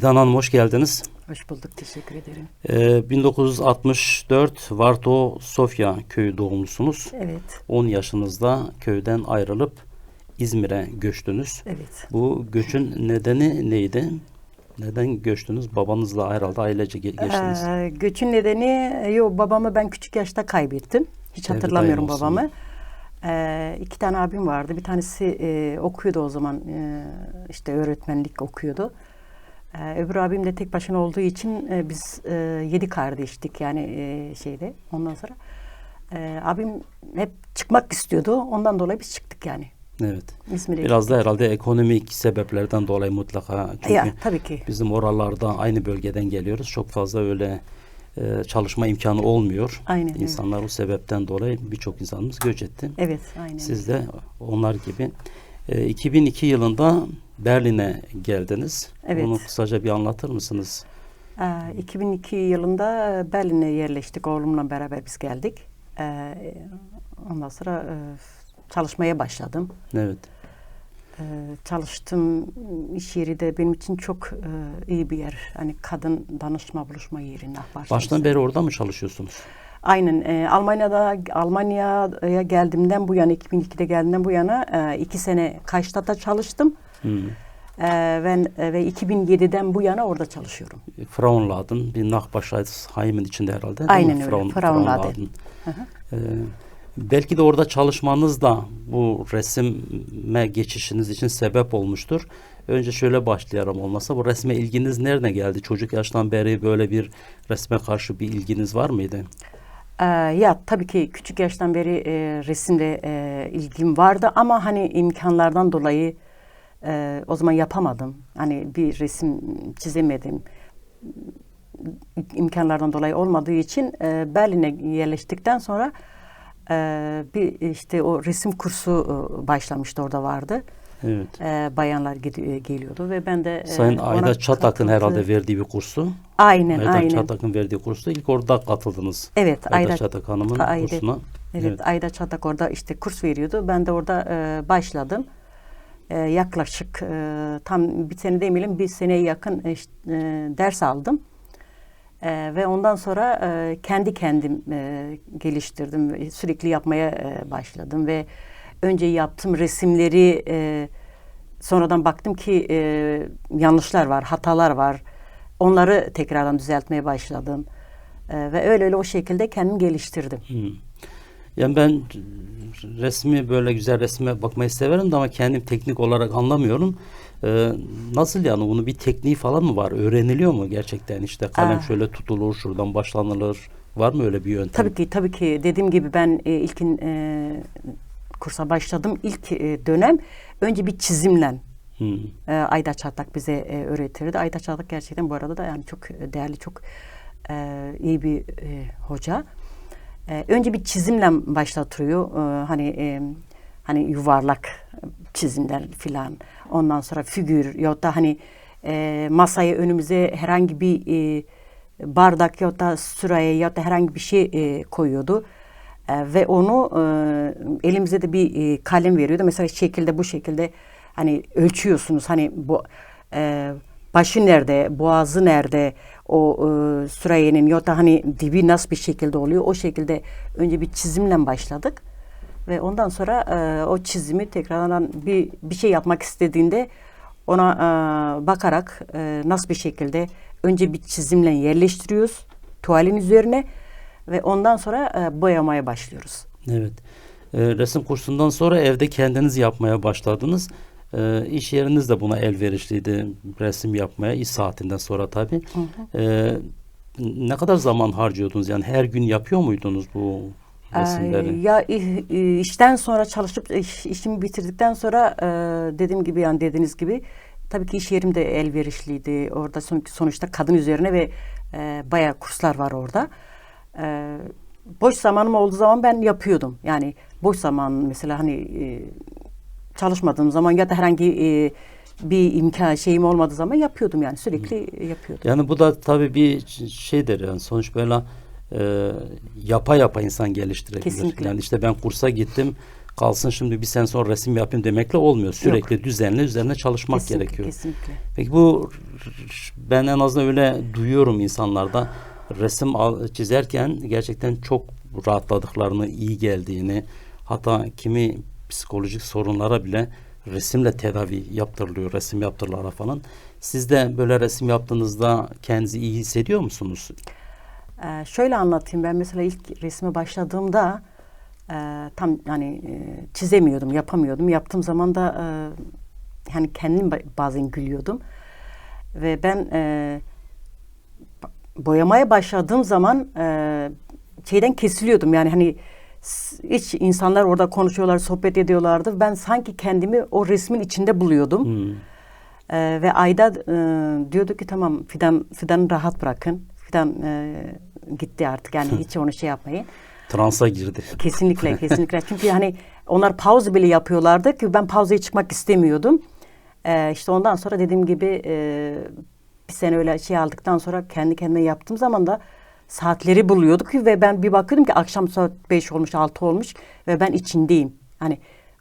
Fidan Hanım hoş geldiniz. Hoş bulduk, teşekkür ederim. Ee, 1964 Varto Sofya köyü doğumlusunuz. Evet, 10 yaşınızda köyden ayrılıp İzmir'e göçtünüz. evet. Bu göçün nedeni neydi? Neden göçtünüz? Babanızla herhalde ailece ge- geçtiniz. Ee, göçün nedeni, yok babamı ben küçük yaşta kaybettim. Hiç Devlet hatırlamıyorum babamı. Ee, iki tane abim vardı. Bir tanesi e, okuyordu o zaman, e, işte öğretmenlik okuyordu. Ee, öbür abim de tek başına olduğu için e, biz e, yedi kardeştik yani e, şeyde. Ondan sonra e, abim hep çıkmak istiyordu. Ondan dolayı biz çıktık yani. Evet. İzmir'e Biraz da herhalde ekonomik sebeplerden dolayı mutlaka. Çünkü Ya, tabii ki. bizim oralarda aynı bölgeden geliyoruz. Çok fazla öyle e, çalışma imkanı olmuyor. Aynen, evet. İnsanlar o sebepten dolayı birçok insanımız göç etti. Evet, aynen. Siz de onlar gibi. E, 2002 yılında Berlin'e geldiniz. Evet. Onu kısaca bir anlatır mısınız? Ee, 2002 yılında Berlin'e yerleştik. Oğlumla beraber biz geldik. Ee, ondan sonra e, çalışmaya başladım. Evet. Ee, çalıştığım iş yeri de benim için çok e, iyi bir yer. Hani kadın danışma buluşma yeri. Baştan beri orada mı çalışıyorsunuz? Aynen. e, Almanya'da Almanya'ya geldiğimden bu yana 2002'de geldiğimden bu yana e, iki sene Kaş'ta çalıştım. Hı. E, ben e, ve 2007'den bu yana orada çalışıyorum. Frauenladen, bir Nachbarschaftsheim'in içinde herhalde. Aynen öyle. Frauenladen. Hı hı. Ee, belki de orada çalışmanız da bu resime geçişiniz için sebep olmuştur. Önce şöyle başlayalım olmasa bu resme ilginiz nereden geldi? Çocuk yaştan beri böyle bir resme karşı bir ilginiz var mıydı? Ee, ya tabii ki küçük yaştan beri e, resimde e, ilgim vardı ama hani imkanlardan dolayı e, o zaman yapamadım. Hani bir resim çizemedim. İmkanlardan dolayı olmadığı için e, Berlin'e yerleştikten sonra e, bir işte o resim kursu e, başlamıştı orada vardı. Evet. E, bayanlar gidi- e, geliyordu ve ben de e, Sayın ona Ayda Çatak'ın herhalde verdiği bir kursu. Aynen Ayda aynen. Çatak'ın verdiği kursu ilk orada katıldınız. Evet, Ayda, Ayda- Çatak Hanım'ın kursuna. Evet, Ayda Çatak orada işte kurs veriyordu. Ben de orada e, başladım. E, yaklaşık e, tam bir sene demeyelim bir seneye yakın e, ders aldım. E, ve ondan sonra e, kendi kendim e, geliştirdim. Sürekli yapmaya e, başladım ve önce yaptığım resimleri e, sonradan baktım ki e, yanlışlar var, hatalar var. Onları tekrardan düzeltmeye başladım. E, ve öyle öyle o şekilde kendimi geliştirdim. Hı. Yani ben resmi böyle güzel resme bakmayı severim de ama kendim teknik olarak anlamıyorum. Ee, nasıl yani bunun bir tekniği falan mı var? Öğreniliyor mu gerçekten? İşte kalem Aa. şöyle tutulur, şuradan başlanılır. Var mı öyle bir yöntem? Tabii ki tabii ki dediğim gibi ben e, ilkin e, kursa başladım. İlk e, dönem önce bir çizimle Hı. e, Ayda Çatlak bize e, öğretirdi. Ayda Çatlak gerçekten bu arada da yani çok değerli, çok e, iyi bir e, hoca. E, önce bir çizimle başlatıyor. E, hani e, hani yuvarlak çizimler filan. Ondan sonra figür ya da hani e, masaya önümüze herhangi bir e, bardak ya da süreye ya da herhangi bir şey e, koyuyordu. E, ve onu e, elimize de bir e, kalem veriyordu. Mesela şekilde bu şekilde hani ölçüyorsunuz. Hani bu e, başı nerede, boğazı nerede, o e, süreyenin ya da hani dibi nasıl bir şekilde oluyor. O şekilde önce bir çizimle başladık. Ve ondan sonra e, o çizimi tekrardan bir bir şey yapmak istediğinde ona e, bakarak e, nasıl bir şekilde önce bir çizimle yerleştiriyoruz tuvalin üzerine ve ondan sonra e, boyamaya başlıyoruz. Evet. Ee, resim kursundan sonra evde kendiniz yapmaya başladınız. Ee, iş yeriniz de buna elverişliydi resim yapmaya iş saatinden sonra tabii. Ee, ne kadar zaman harcıyordunuz yani her gün yapıyor muydunuz bu resimleri? Ee, ya işten sonra çalışıp iş, işimi bitirdikten sonra e, dediğim gibi yani dediğiniz gibi tabii ki iş yerim de elverişliydi. Orada son- sonuçta kadın üzerine ve e, bayağı kurslar var orada. E, boş zamanım olduğu zaman ben yapıyordum. Yani boş zaman mesela hani e, çalışmadığım zaman ya da herhangi e, bir imkan şeyim olmadığı zaman yapıyordum yani sürekli yapıyordum. Yani bu da tabii bir şeydir yani sonuç böyle e, yapa yapa insan geliştirebilir. Kesinlikle. Yani işte ben kursa gittim kalsın şimdi bir sene sonra resim yapayım demekle olmuyor. Sürekli düzenli üzerine çalışmak Kesinlikle, gerekiyor. Kesinlikle. Peki bu ben en azından öyle duyuyorum insanlarda resim çizerken gerçekten çok rahatladıklarını, iyi geldiğini hatta kimi psikolojik sorunlara bile resimle tedavi yaptırılıyor, resim yaptırılara falan. Siz de böyle resim yaptığınızda kendinizi iyi hissediyor musunuz? Ee, şöyle anlatayım ben mesela ilk resme başladığımda e, tam yani e, çizemiyordum, yapamıyordum. Yaptığım zaman da e, yani kendim ba- bazen gülüyordum. Ve ben e, boyamaya başladığım zaman e, şeyden kesiliyordum. Yani hani hiç insanlar orada konuşuyorlar, sohbet ediyorlardı. Ben sanki kendimi o resmin içinde buluyordum. Hmm. Ee, ve Ayda e, diyordu ki tamam Fidan Fidan'ı rahat bırakın. Fidan e, gitti artık yani hiç onu şey yapmayın. Transa girdi. Kesinlikle kesinlikle. Çünkü hani onlar pauzu bile yapıyorlardı ki ben pauzaya çıkmak istemiyordum. Ee, işte ondan sonra dediğim gibi e, bir sene öyle şey aldıktan sonra kendi kendime yaptığım zaman da saatleri buluyorduk ve ben bir bakıyordum ki akşam saat 5 olmuş 6 olmuş ve ben içindeyim. Hani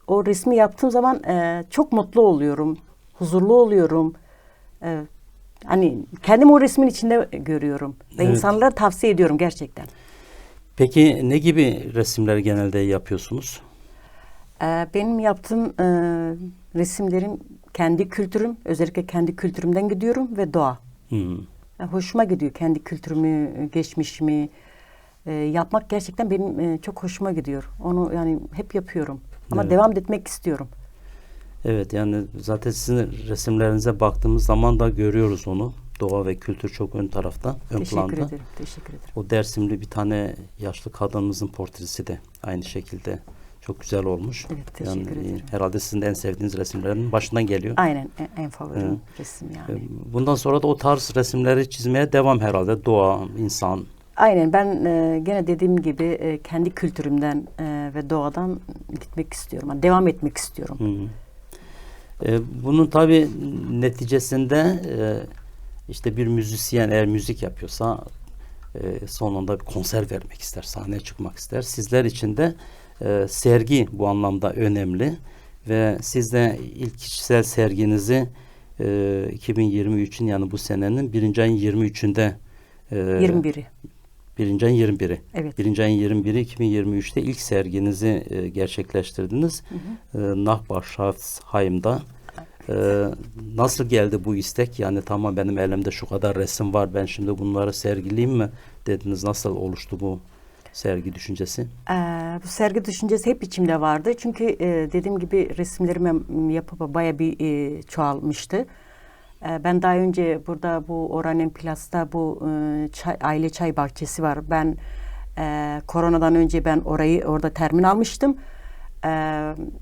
o resmi yaptığım zaman e, çok mutlu oluyorum. Huzurlu oluyorum. E, hani kendimi o resmin içinde görüyorum. Ve Evet. insanlara tavsiye ediyorum gerçekten. Peki ne gibi resimler genelde yapıyorsunuz? Ee, Benim yaptığım e, resimlerim kendi kültürüm, özellikle kendi kültürümden gidiyorum ve doğa. Hmm. Hoşuma gidiyor kendi kültürümü, e, geçmişimi e, yapmak gerçekten benim e, çok hoşuma gidiyor. Onu yani hep yapıyorum. Ama Evet. devam etmek istiyorum. Evet yani zaten sizin resimlerinize baktığımız zaman da görüyoruz onu. Doğa ve kültür çok ön tarafta, ön teşekkür planda. ederim. Teşekkür ederim. O Dersimli bir tane yaşlı kadınımızın portresi de aynı şekilde çok güzel olmuş. Evet, teşekkür yani, e, ederim. Herhalde sizin de en sevdiğiniz resimlerin başından geliyor. Aynen en, en favorim Evet. resim E, yani. Bundan sonra da o tarz resimleri çizmeye devam herhalde. Doğa, insan. Aynen ben e, gene dediğim gibi e, kendi kültürümden e, ve doğadan gitmek istiyorum. Yani devam etmek istiyorum. Hı hı. E, bunun tabi neticesinde e, işte bir müzisyen eğer müzik yapıyorsa e, sonunda bir konser vermek ister, sahneye çıkmak ister. Sizler için de e, sergi bu anlamda önemli ve siz de ilk kişisel serginizi e, 2023'ün yani bu senenin birinci ayın 23'ünde e, 21'i. Birinci ayın 21'i. Evet. Birinci ayın 21'i 2023'te ilk serginizi e, gerçekleştirdiniz. E, Nachbarschaftsheim'da. E, nasıl geldi bu istek? Yani tamam benim elimde şu kadar resim var ben şimdi bunları sergileyeyim mi dediniz. Nasıl oluştu bu sergi düşüncesi? Ee, bu sergi düşüncesi hep içimde vardı. Çünkü e, dediğim gibi resimlerimi yapıp baya bir e, çoğalmıştı. E, ben daha önce burada bu Oranen Plas'ta bu e, çay, aile çay bahçesi var. Ben e, koronadan önce ben orayı orada termin almıştım. E,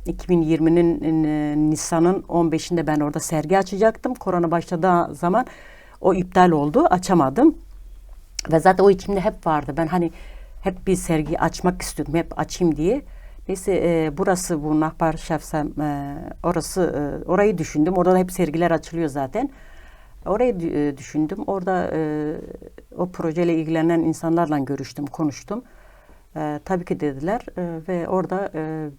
2020'nin e, Nisan'ın 15'inde ben orada sergi açacaktım. Korona başladığı zaman o iptal oldu. Açamadım. Ve zaten o içimde hep vardı. Ben hani hep bir sergi açmak istiyordum. Hep açayım diye. Neyse e, burası bu Nahbar Şefsem e, orası e, orayı düşündüm. Orada da hep sergiler açılıyor zaten. Orayı e, düşündüm. Orada e, o projeyle ilgilenen insanlarla görüştüm, konuştum. E, tabii ki dediler E, ve orada e,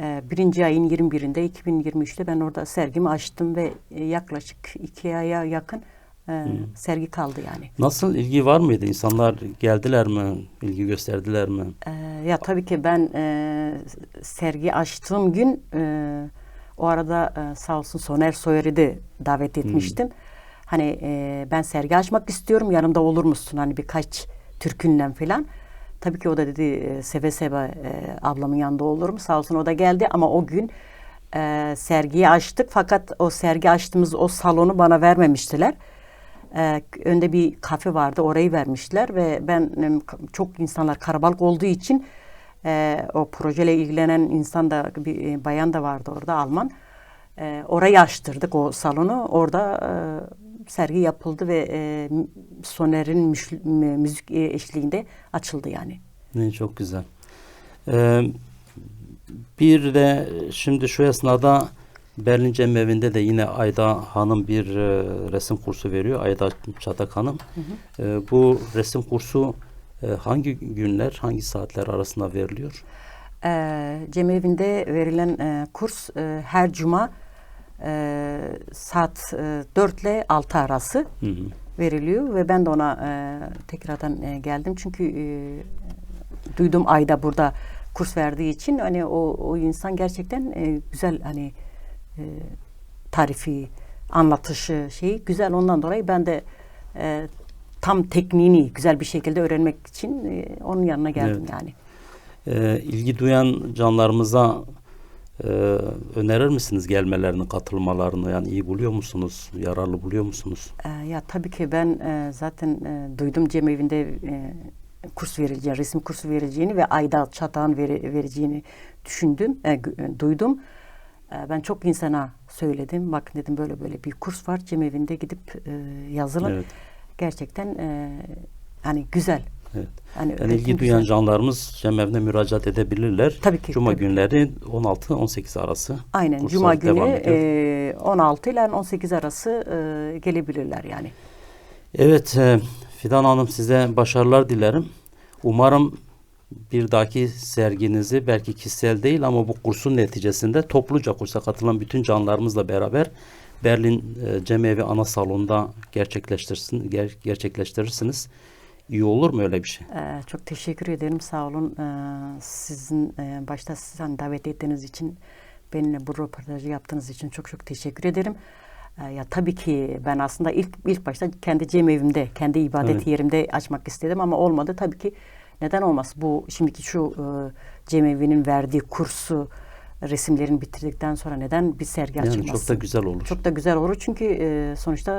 e, birinci ayın 21'inde 2023'te ben orada sergimi açtım ve e, yaklaşık iki aya yakın e, sergi kaldı yani. Nasıl ilgi var mıydı? İnsanlar geldiler mi? İlgi gösterdiler mi? Ee, ya tabii ki ben e, sergi açtığım gün e, o arada e, sağ olsun Soner Soyer'i de davet etmiştim. Hani e, ben sergi açmak istiyorum yanımda olur musun hani birkaç türkünle falan. Tabii ki o da dedi e, seve seve e, ablamın yanında olurum. Sağ olsun o da geldi ama o gün e, sergiyi açtık fakat o sergi açtığımız o salonu bana vermemiştiler. Ee, önde bir kafe vardı orayı vermişler ve ben ka- çok insanlar karabalık olduğu için e, o projeyle ilgilenen insan da bir e, bayan da vardı orada Alman. E, orayı açtırdık o salonu. Orada e, sergi yapıldı ve e, Soner'in müzik e, eşliğinde açıldı yani. Ne çok güzel. Ee, bir de şimdi şu esnada Berlin Cemevi'nde de yine Ayda Hanım bir e, resim kursu veriyor. Ayda Çatak Hanım. E, bu resim kursu e, hangi günler, hangi saatler arasında veriliyor? E, cemevi'nde verilen e, kurs e, her cuma e, saat e, 4 ile 6 arası Hı hı. veriliyor ve ben de ona e, tekrardan e, geldim çünkü e, duydum ayda burada kurs verdiği için hani o, o insan gerçekten e, güzel hani e, tarifi anlatışı şeyi güzel ondan dolayı ben de e, tam tekniğini güzel bir şekilde öğrenmek için e, onun yanına geldim Evet. yani. Ee, ilgi duyan canlarımıza e, önerir misiniz gelmelerini, katılmalarını? Yani iyi buluyor musunuz? Yararlı buluyor musunuz? E, ya tabii ki ben e, zaten e, duydum cemevi'nde e, kurs vereceğini, resim kursu vereceğini ve ayda çatağın vere- vereceğini düşündüm, e, e, duydum. E, ben çok insana söyledim. Bakın dedim böyle böyle bir kurs var cemevi'nde gidip e, yazılın. Evet. Gerçekten hani güzel. Evet. Hani Yani öğretim ilgi duyan güzel. canlarımız cemevine müracaat edebilirler. Tabii ki, Cuma tabii günleri 16-18 arası. Aynen Cuma günü e, 16 ile 18 arası e, gelebilirler yani. Evet e, Fidan Hanım size başarılar dilerim. Umarım bir dahaki serginizi belki kişisel değil ama bu kursun neticesinde topluca kursa katılan bütün canlarımızla beraber Berlin e, Cemevi Ana Salonu'nda gerçekleştirsin, ger- gerçekleştirirsiniz. İyi olur mu öyle bir şey? Ee, çok teşekkür ederim. Sağ olun. Ee, sizin e, başta sizden davet ettiğiniz için benimle bu röportajı yaptığınız için çok çok teşekkür ederim. Ee, ya tabii ki ben aslında ilk ilk başta kendi cemevimde, kendi ibadet Evet. yerimde açmak istedim ama olmadı. Tabii ki neden olmaz? Bu şimdiki şu e, cemevinin verdiği kursu resimlerin bitirdikten sonra neden bir sergi Yani açılmasın? çok da güzel olur. Çok da güzel olur çünkü e, sonuçta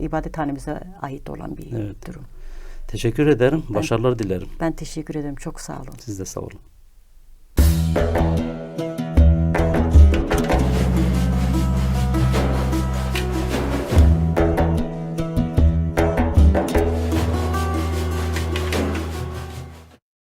e, ibadethanemize ait olan bir Evet. durum. Teşekkür ederim. Başarılar dilerim. Ben teşekkür ederim. Çok sağ olun. Siz de sağ olun.